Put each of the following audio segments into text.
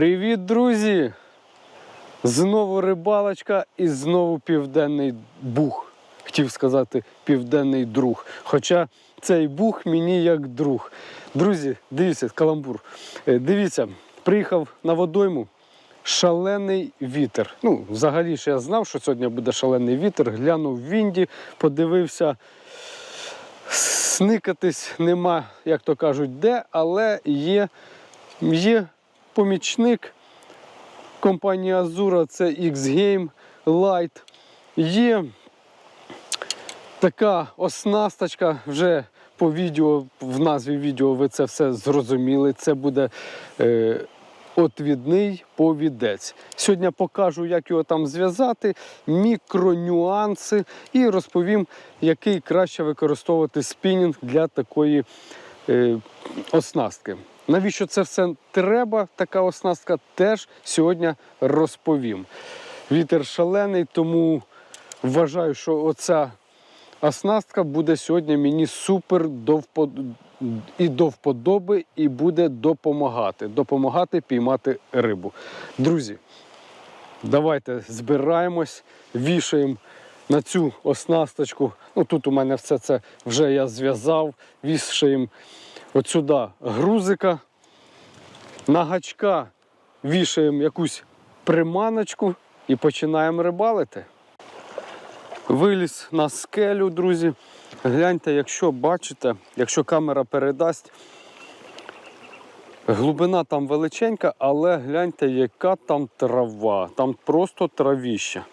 Привіт, друзі! Знову рибалочка і знову південний бух. Хотів сказати південний друг. Хоча цей бух мені як друг. Друзі, дивіться, каламбур. Е, Дивіться, приїхав на водойму. Шалений вітер. Ну, взагалі ж я знав, що сьогодні буде шалений вітер. Глянув в Вінді, подивився. Сникатись нема, як то кажуть, де, але є, є помічник компанії Azura, це X-Game Lite. Є така оснасточка, вже по відео, в назві відео ви це все зрозуміли. Це буде е, отвідний повідець. Сьогодні покажу, як його там зв'язати, мікронюанси і розповім, який краще використовувати спінінг для такої е, оснастки. Навіщо це все треба, така оснастка, теж сьогодні розповім. Вітер шалений, тому вважаю, що оця оснастка буде сьогодні мені супер до і до вподоби, і буде допомагати. Допомагати піймати рибу. Друзі, давайте збираємось, вішаємо на цю оснасточку. Ну, тут у мене все це вже я зв'язав, вішаємо от сюди грузика. На гачка вішаємо якусь приманочку і починаємо рибалити. Виліз на скелю, друзі. Гляньте, якщо бачите, якщо камера передасть, глибина там величенька, але гляньте, яка там трава. Там просто травіща.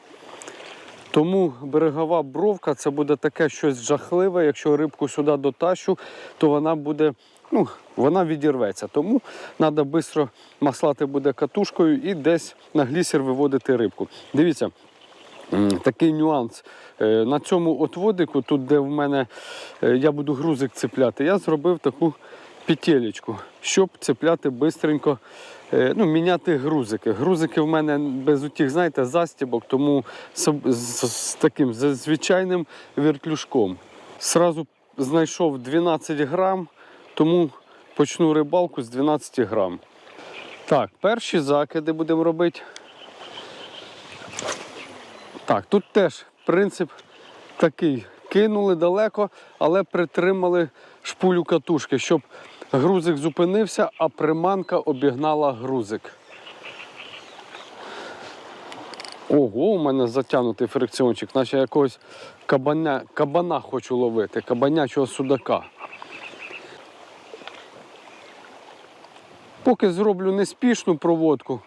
Тому берегова бровка це буде таке щось жахливе. Якщо рибку сюди дотащу, то вона буде, ну, вона відірветься. Тому треба швидко маслати буде катушкою і десь на глісер виводити рибку. Дивіться, Такий нюанс. Е, На цьому отводику, тут де в мене е, я буду грузик цепляти, я зробив таку петелечку, щоб цепляти е, ну, міняти грузики. Грузики в мене без утіх, знаєте, застібок, тому з, з, з таким з звичайним вертлюжком. Сразу знайшов 12 грам, тому почну рибалку з 12 грам. Так, перші закиди будемо робити. Так, тут теж принцип такий. Кинули далеко, але притримали шпулю катушки, щоб грузик зупинився, а приманка обігнала грузик. Ого, у мене затягнутий фрикціончик, наче якогось кабаня, кабана хочу ловити, кабанячого судака. Поки зроблю неспішну проводку,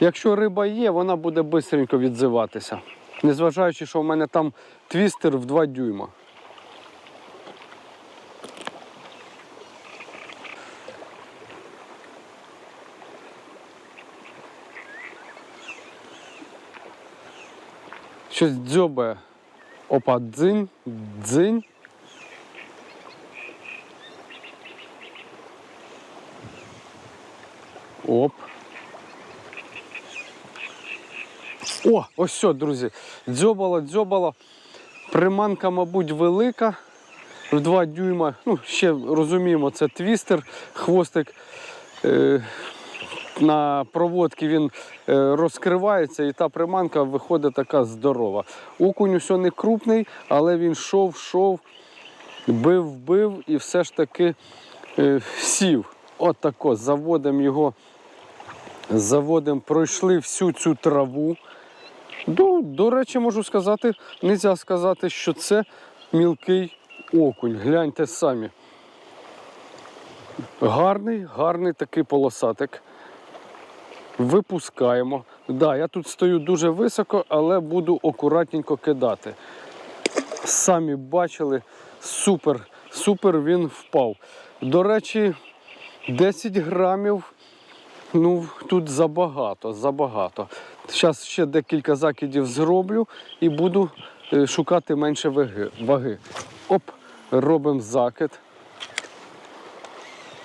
Якщо риба є, вона буде швидко відзиватися. Незважаючи, що в мене там твістер в 2 дюйма. Щось дзьобає. Опа, дзинь, дзинь. Оп. О, ось все, друзі. Дзьобало, дзьобало. Приманка, мабуть, велика. В 2 дюйма. Ну, ще розуміємо, це твістер, хвостик. Е, на проводці він е, розкривається і та приманка виходить така здорова. Окунь усе не крупний, але він шов, шов, бив, бив і все ж таки е, сів. От тако, заводимо його, заводимо, пройшли всю цю траву. До, до речі, можу сказати, не можна сказати, що це мілкий окунь. Гляньте самі. Гарний, гарний такий полосатик. Випускаємо. Да, я тут стою дуже високо, але буду акуратненько кидати. Самі бачили, супер, супер він впав. До речі, 10 грамів Ну, тут забагато, забагато. Зараз ще декілька закидів зроблю і буду е, шукати менше ваги. ваги. Оп, робимо закид.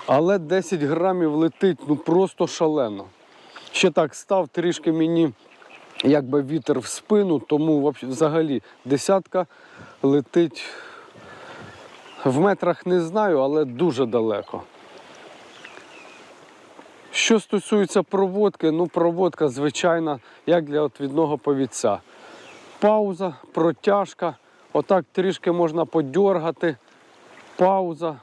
Але 10 грамів летить ну просто шалено. Ще так став трішки мені якби вітер в спину, тому взагалі десятка летить в метрах не знаю, але дуже далеко. Що стосується проводки, ну проводка звичайна, як для отвідного повідця. Пауза, протяжка, отак трішки можна подьоргати, пауза,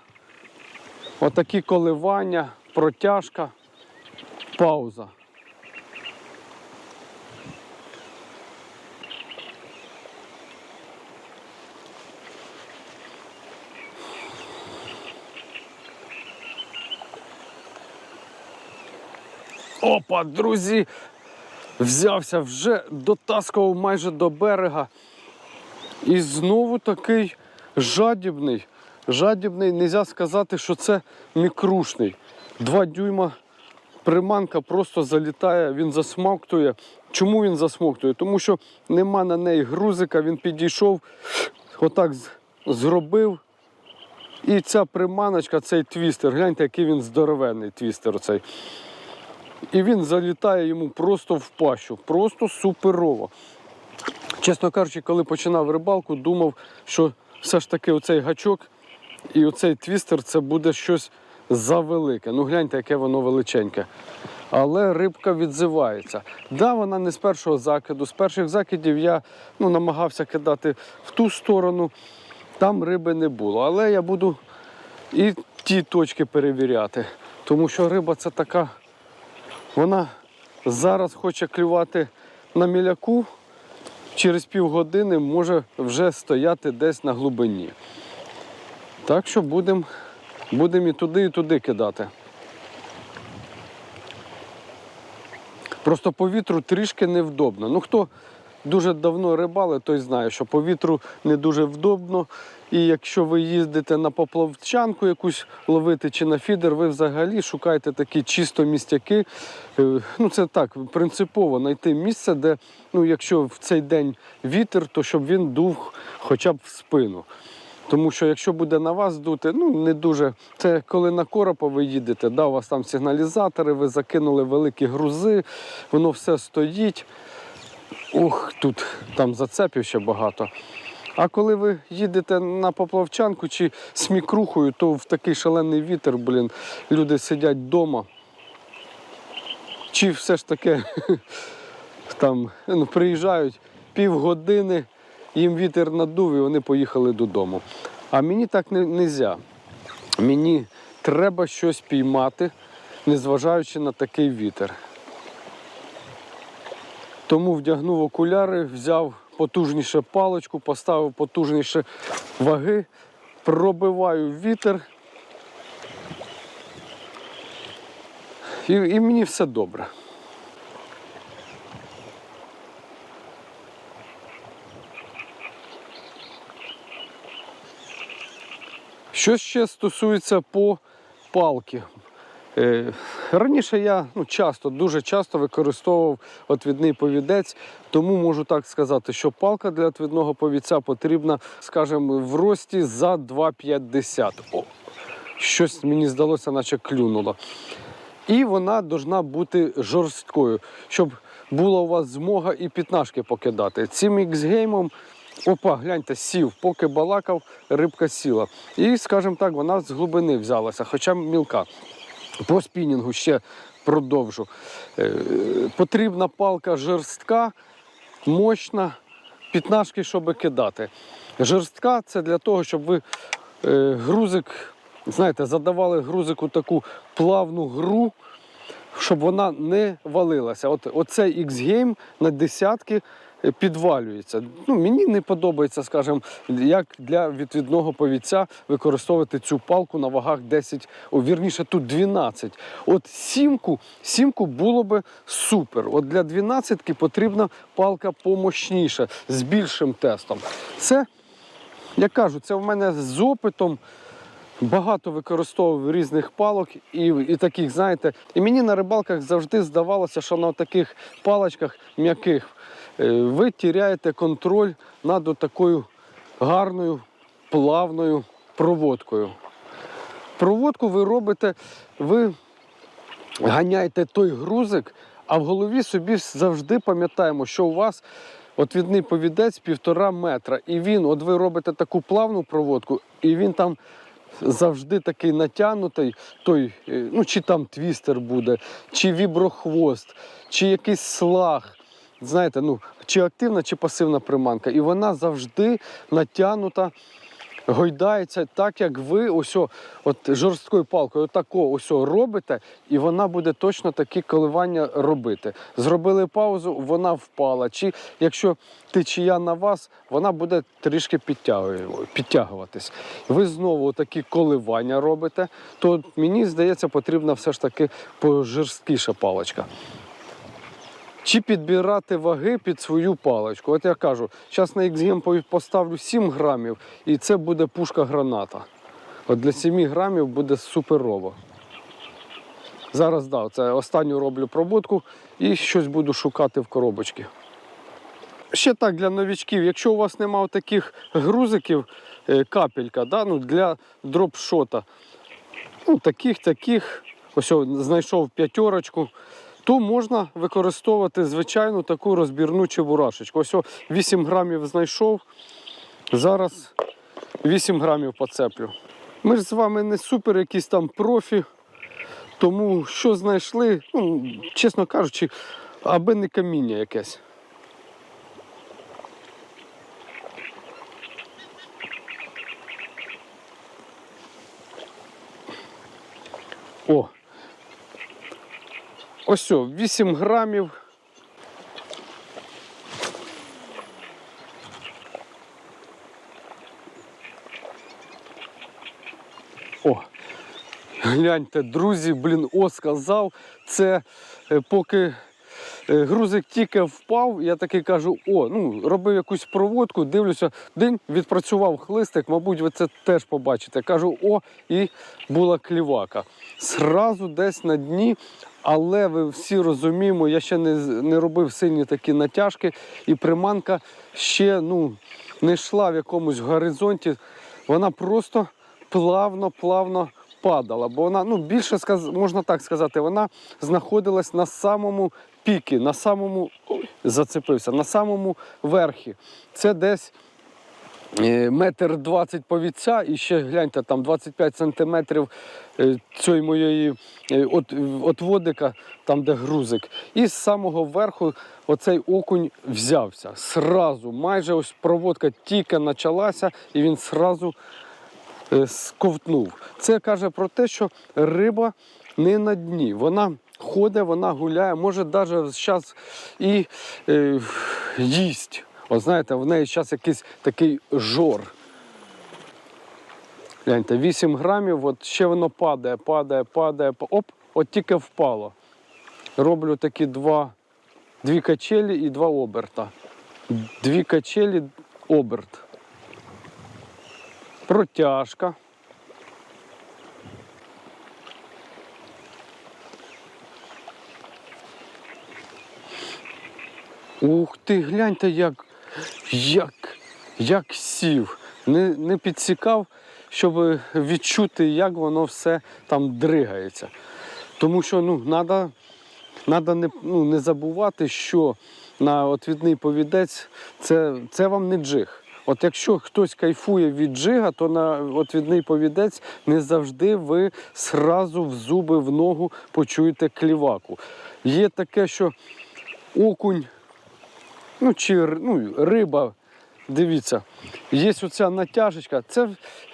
отакі коливання, протяжка, пауза. Опа, друзі! Взявся, вже дотаскував майже до берега. І знову такий жадібний. Жадібний, нельзя сказати, що це мікрушний. Два дюйма приманка просто залітає, він засмоктує. Чому він засмоктує? Тому що нема на неї грузика, він підійшов, отак зробив. І ця приманочка, цей твістер, гляньте, який він здоровенний твістер цей. І він залітає йому просто в пащу, просто суперово. Чесно кажучи, коли починав рибалку, думав, що все ж таки оцей гачок і оцей твістер це буде щось завелике. Ну гляньте, яке воно величеньке. Але рибка відзивається. Да, вона не з першого закиду. З перших закидів я ну, намагався кидати в ту сторону, там риби не було. Але я буду і ті точки перевіряти. Тому що риба це така вона зараз хоче клювати на міляку, через півгодини може вже стояти десь на глибині. Так що будемо будем і туди, і туди кидати. Просто по вітру трішки невдобно. Ну хто дуже давно рибали, той знає, що по вітру не дуже вдобно. І якщо ви їздите на поплавчанку якусь ловити чи на фідер, ви взагалі шукаєте такі чисто містяки. Е, Ну це так, принципово знайти місце, де, ну, якщо в цей день вітер, то щоб він дув хоча б в спину. Тому що якщо буде на вас дути, ну не дуже. Це коли на коропа ви їдете, да, у вас там сигналізатори, ви закинули великі грузи, воно все стоїть. Ух, тут там зацепів ще багато. А коли ви їдете на поплавчанку чи з мікрухою, то в такий шалений вітер, блін, люди сидять вдома. Чи все ж таки там ну, приїжджають півгодини, їм вітер надув і вони поїхали додому. А мені так не можна. Мені треба щось піймати, незважаючи на такий вітер. Тому вдягнув окуляри, взяв потужніше паличку, поставив потужніше ваги, пробиваю вітер. І, і мені все добре. Що ще стосується по палки. Е, Раніше я ну, часто, дуже часто використовував отвідний повідець, тому можу так сказати, що палка для отвідного повідця потрібна, скажімо, в рості за 2,50. О, щось мені здалося, наче клюнуло. І вона повинна бути жорсткою, щоб була у вас змога і пітнашки покидати. Цим X-геймом, опа, гляньте, сів, поки балакав, рибка сіла. І, скажімо так, вона з глибини взялася, хоча мілка. По спінінгу ще продовжу. Е, Потрібна палка жорстка, мощна, пітнашки, щоб кидати. Жорстка це для того, щоб ви е, грузик, знаєте, задавали грузику таку плавну гру, щоб вона не валилася. От, оцей X-Game на десятки підвалюється. Ну, мені не подобається, скажімо, як для відвідного повідця використовувати цю палку на вагах 10, о, вірніше, тут 12. От сімку, сімку було би супер. От для 12 потрібна палка помощніша, з більшим тестом. Це, я кажу, це в мене з опитом. Багато використовував різних палок і, і таких, знаєте, і мені на рибалках завжди здавалося, що на таких паличках м'яких ви тіряєте контроль над такою гарною плавною проводкою. Проводку ви робите, ви ганяєте той грузик, а в голові собі завжди пам'ятаємо, що у вас отвідний повідець півтора метра. І він, от ви робите таку плавну проводку, і він там завжди такий натягнутий, той, е, ну чи там твістер буде, чи віброхвост, чи якийсь слаг. Знаєте, ну, чи активна, чи пасивна приманка. І вона завжди натягнута, гойдається так, як ви ось от жорсткою палкою отако ось робите, і вона буде точно такі коливання робити. Зробили паузу, вона впала. Чи якщо течія на вас, вона буде трішки підтягуватись. Ви знову такі коливання робите, то мені здається, потрібна все ж таки пожорсткіша паличка. Чи підбирати ваги під свою паличку. От я кажу, зараз на XGM поставлю 7 грамів, і це буде пушка граната. От для 7 грамів буде суперово. Зараз да, це останню роблю пробудку і щось буду шукати в коробочці. Ще так для новічків, якщо у вас немає таких грузиків, е, капелька, да, ну, для дропшота, ну, таких, таких, ось знайшов п'ятерочку, то можна використовувати звичайну таку розбірну чебурашечку. Ось 8 грамів знайшов. Зараз 8 грамів поцеплю. Ми ж з вами не супер якісь там профі, тому що знайшли, ну, чесно кажучи, аби не каміння якесь. О, Ось о, 8 грамів. О, гляньте, друзі, блін, о, сказав. Це е, поки е, грузик тільки впав, я таки кажу, о, ну, робив якусь проводку, дивлюся, день відпрацював хлистик, мабуть, ви це теж побачите. Кажу, о, і була клівака. Сразу десь на дні, але ви всі розуміємо, я ще не, не робив сильні такі натяжки, і приманка ще ну, не йшла в якомусь горизонті. Вона просто плавно-плавно падала. Бо вона, ну, більше можна так сказати, вона знаходилась на самому піки, на самому ой, зацепився, на самому верхі. Це десь метр двадцять повіця і ще гляньте, там 25 сантиметрів е, цієї моєї е, от, от водика, там де грузик. І з самого верху оцей окунь взявся. Сразу, майже ось проводка тільки почалася, і він сразу е, сковтнув. Це каже про те, що риба не на дні. Вона ходить, вона гуляє, може навіть зараз і е, їсть. От знаєте, в неї зараз якийсь такий жор. Гляньте, 8 грамів, от ще воно падає, падає, падає. Оп, от тільки впало. Роблю такі два, дві качелі і два оберта. Дві качелі, оберт. Протяжка. Ух ти, гляньте, як, як, як сів. Не, не підсікав, щоб відчути, як воно все там дригається. Тому що ну, треба Надо не, ну, не забувати, що на отвідний повідець це, це вам не джиг. От якщо хтось кайфує від джига, то на отвідний повідець не завжди ви сразу в зуби в ногу почуєте кліваку. Є таке, що окунь, ну чи ну, риба, дивіться, є оця натяжечка. Це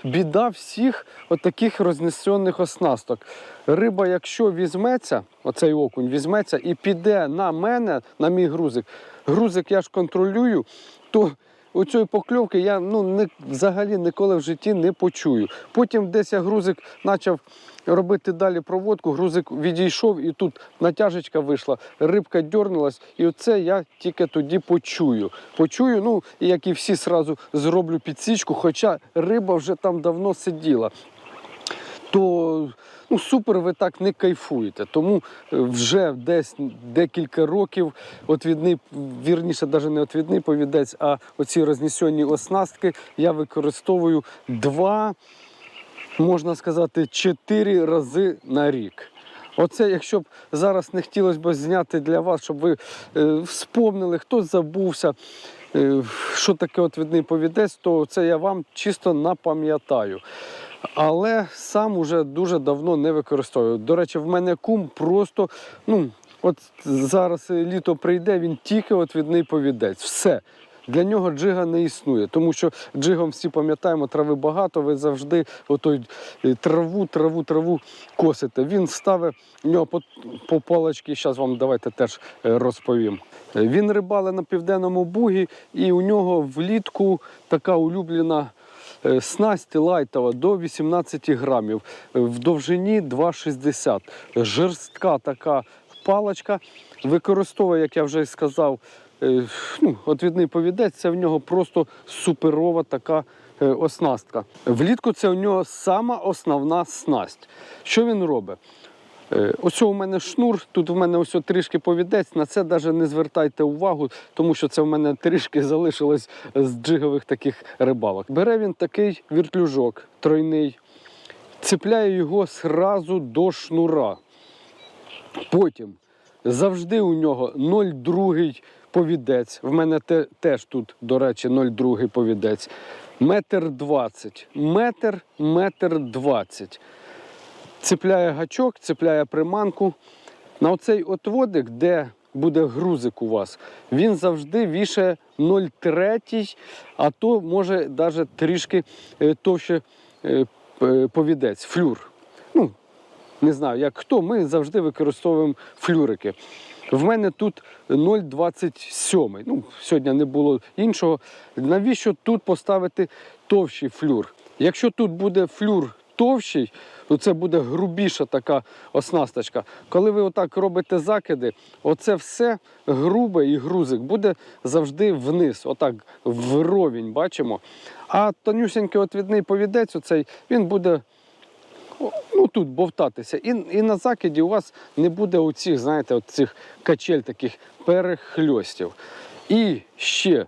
біда всіх таких рознесених оснасток. Риба, якщо візьметься, оцей окунь візьметься і піде на мене, на мій грузик. Грузик я ж контролюю, то у цієї покльовки я ну, не, взагалі ніколи в житті не почую. Потім десь я грузик почав робити далі проводку, грузик відійшов і тут натяжечка вийшла, рибка дьорнулась, і оце я тільки тоді почую. Почую, ну, як і всі, сразу зроблю підсічку, хоча риба вже там давно сиділа то ну, супер ви так не кайфуєте. Тому е, вже десь декілька років отвідний, вірніше, навіть не отвідний повідець, а оці рознесені оснастки я використовую два, можна сказати, чотири рази на рік. Оце, якщо б зараз не хотілося б зняти для вас, щоб ви е, вспомнили, хто забувся, е, що таке отвідний повідець, то це я вам чисто напам'ятаю. але сам уже дуже давно не використовую. До речі, в мене кум просто, ну, от зараз літо прийде, він тільки отвідний повідець. Все. Для нього джига не існує, тому що джигом всі пам'ятаємо, трави багато, ви завжди отой е, траву, траву, траву косите. Він ставить у нього по, по палочці, зараз вам давайте теж е, розповім. Він рибали на південному бугі, і у нього влітку така улюблена е, снасть лайтова до 18 грамів, в довжині 2,60. Жорстка така паличка. Використовує, як я вже сказав, ну, отвідний повідець, це в нього просто суперова така е, оснастка. Влітку це у нього сама основна снасть. Що він робить? Е, Ось у мене шнур, тут у мене ось трішки повідець, на це навіть не звертайте увагу, тому що це в мене трішки залишилось з джигових таких рибалок. Бере він такий віртлюжок тройний, цепляє його зразу до шнура. Потім завжди у нього 0,2 повідець. В мене те, теж тут, до речі, 0,2 повідець. Метр двадцять. Метр, метр двадцять. Цепляє гачок, цепляє приманку. На оцей отводик, де буде грузик у вас, він завжди вішає 0,3, а то може навіть трішки е, товще е, повідець, флюр. Ну, не знаю, як хто, ми завжди використовуємо флюрики. В мене тут 0,27. Ну, сьогодні не було іншого. Навіщо тут поставити товщий флюр? Якщо тут буде флюр товщий, то це буде грубіша така оснасточка. Коли ви отак робите закиди, оце все грубе і грузик буде завжди вниз, отак вровень, бачимо. А тонюсенький отвідний повідець, оцей, він буде ну, тут бовтатися. І, і на закиді у вас не буде оцих, знаєте, цих качель таких перехльостів. І ще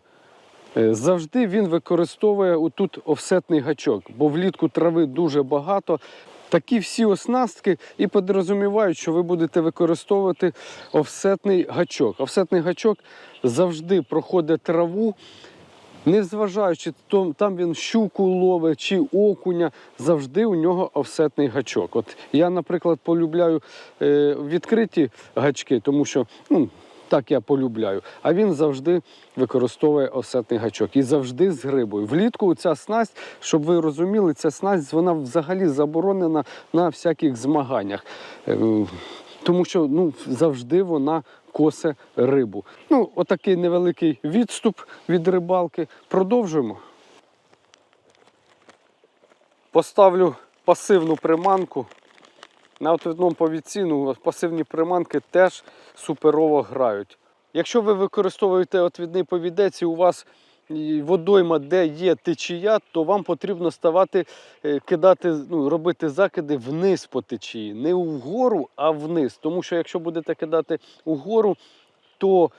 е, завжди він використовує отут офсетний гачок, бо влітку трави дуже багато. Такі всі оснастки і підрозумівають, що ви будете використовувати офсетний гачок. Офсетний гачок завжди проходить траву, Незважаючи, там він щуку ловить чи окуня, завжди у нього офсетний гачок. От я, наприклад, полюбляю е, відкриті гачки, тому що ну, так я полюбляю. А він завжди використовує офсетний гачок і завжди з грибою. Влітку ця снасть, щоб ви розуміли, ця снасть вона взагалі заборонена на всяких змаганнях. Тому що ну, завжди вона косе рибу. Ну, отакий невеликий відступ від рибалки. Продовжуємо. Поставлю пасивну приманку. На отвідному повідці ну, пасивні приманки теж суперово грають. Якщо ви використовуєте отвідний повідець і у вас водойма, де є течія, то вам потрібно ставати, е, кидати, ну, робити закиди вниз по течії. Не вгору, а вниз. Тому що якщо будете кидати угору, то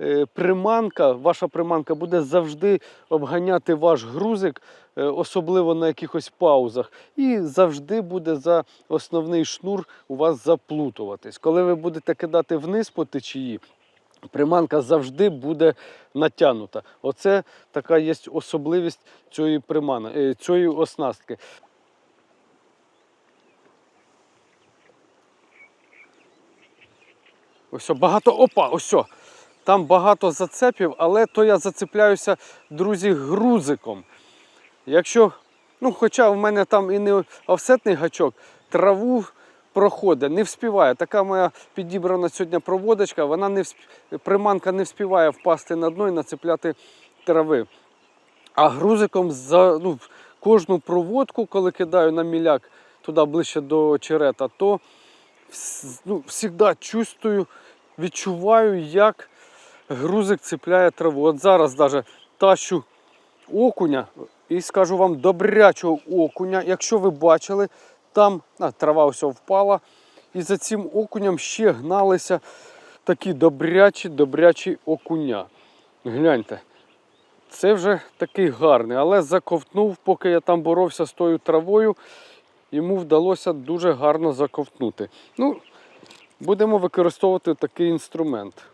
е, приманка, ваша приманка буде завжди обганяти ваш грузик, е, особливо на якихось паузах, і завжди буде за основний шнур у вас заплутуватись. Коли ви будете кидати вниз по течії, приманка завжди буде натягнута. Оце така є особливість цієї примани, е, цієї оснастки. Ось багато. Опа, ось. Там багато зацепів, але то я зацепляюся, друзі, грузиком. Якщо, ну, хоча в мене там і не офсетний гачок, траву проходить, не вспіває. Така моя підібрана сьогодні проводочка, вона не всп... приманка не вспіває впасти на дно і нацепляти трави. А грузиком за ну, кожну проводку, коли кидаю на міляк туди ближче до черета, то ну, завжди чувствую, відчуваю, як грузик цепляє траву. От зараз навіть тащу окуня і скажу вам добрячого окуня. Якщо ви бачили, там а, трава ось впала. І за цим окуням ще гналися такі добрячі, добрячі окуня. Гляньте. Це вже такий гарний, але заковтнув, поки я там боровся з тою травою, йому вдалося дуже гарно заковтнути. Ну, будемо використовувати такий інструмент.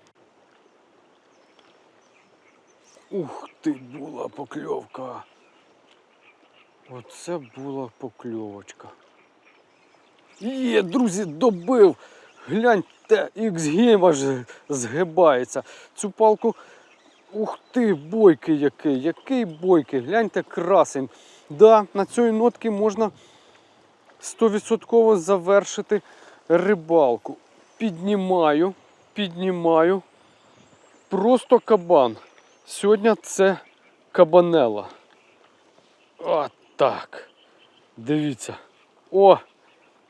Ух ти, була покльовка. Оце була покльовочка. Є, друзі, добив. Гляньте, X-Game аж згибається. Цю палку. Ух ти, бойкий який, який бойкий. Гляньте, красень. Да, на цій нотці можна 100% завершити рибалку. Піднімаю, піднімаю. Просто кабан. Сьогодні це кабанела. От так. Дивіться. О!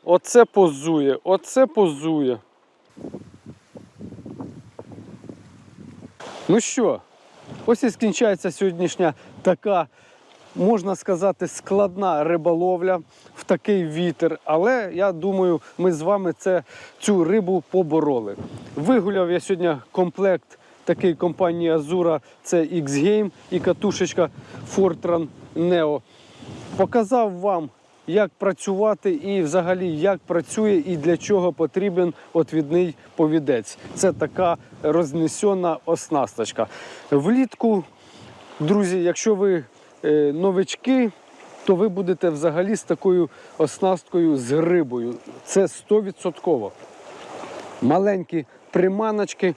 Оце позує, оце позує. Ну що, ось і скінчається сьогоднішня така, можна сказати, складна риболовля в такий вітер. Але я думаю, ми з вами це, цю рибу побороли. Вигуляв я сьогодні комплект такий компанії Азура, це X-Game і катушечка Fortran Neo. Показав вам, як працювати і взагалі як працює і для чого потрібен отвідний повідець. Це така рознесена оснасточка. Влітку, друзі, якщо ви е, новички, то ви будете взагалі з такою оснасткою з рибою. Це 100%. Маленькі приманочки.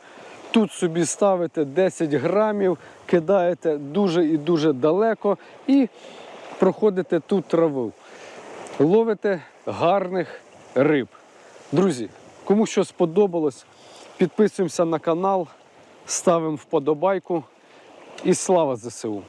Тут собі ставите 10 грамів, кидаєте дуже і дуже далеко і проходите ту траву. Ловите гарних риб. Друзі, кому що сподобалось, підписуємося на канал, ставимо вподобайку і слава ЗСУ!